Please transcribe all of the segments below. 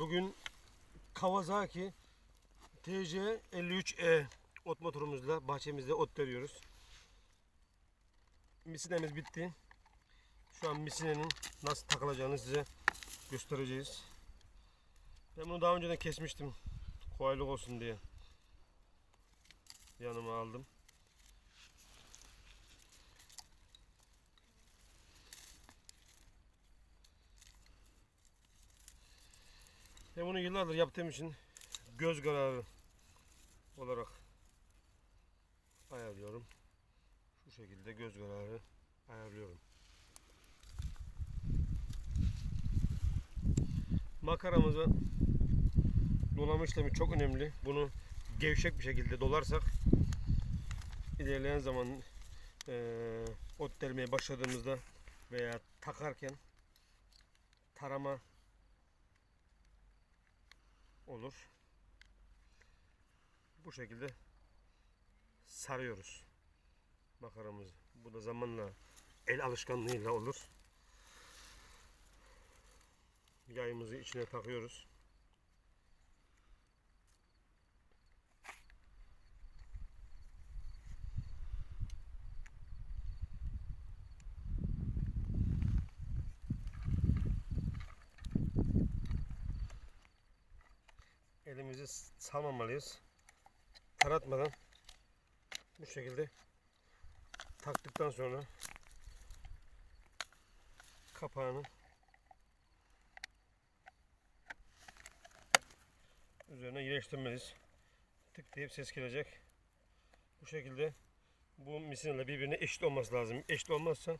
Bugün Kawasaki TC 53E ot motorumuzla bahçemizde ot veriyoruz. Misinemiz bitti. Şu an misinenin nasıl takılacağını size göstereceğiz. Ben bunu daha önceden kesmiştim. Kolaylık olsun diye. Yanıma aldım. Ben bunu yıllardır yaptığım için göz kararı olarak ayarlıyorum. Şu şekilde göz kararı ayarlıyorum. Makaramızı dolama işlemi çok önemli. Bunu gevşek bir şekilde dolarsak ilerleyen zaman eee ot delmeye başladığımızda veya takarken tarama olur. Bu şekilde sarıyoruz makaramızı. Bu da zamanla el alışkanlığıyla olur. Yayımızı içine takıyoruz. Elimizi salmamalıyız. Taratmadan bu şekilde taktıktan sonra kapağını üzerine yerleştirmeliyiz. Tık deyip ses gelecek. Bu şekilde bu misineyle birbirine eşit olması lazım. Eşit olmazsa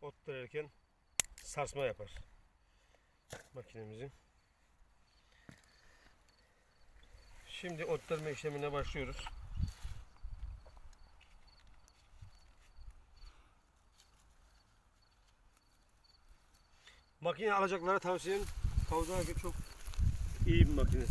ot derken sarsma yapar makinemizin. Şimdi otlarma işlemine başlıyoruz. Makine alacaklara tavsiyem Kawasaki çok iyi bir makine.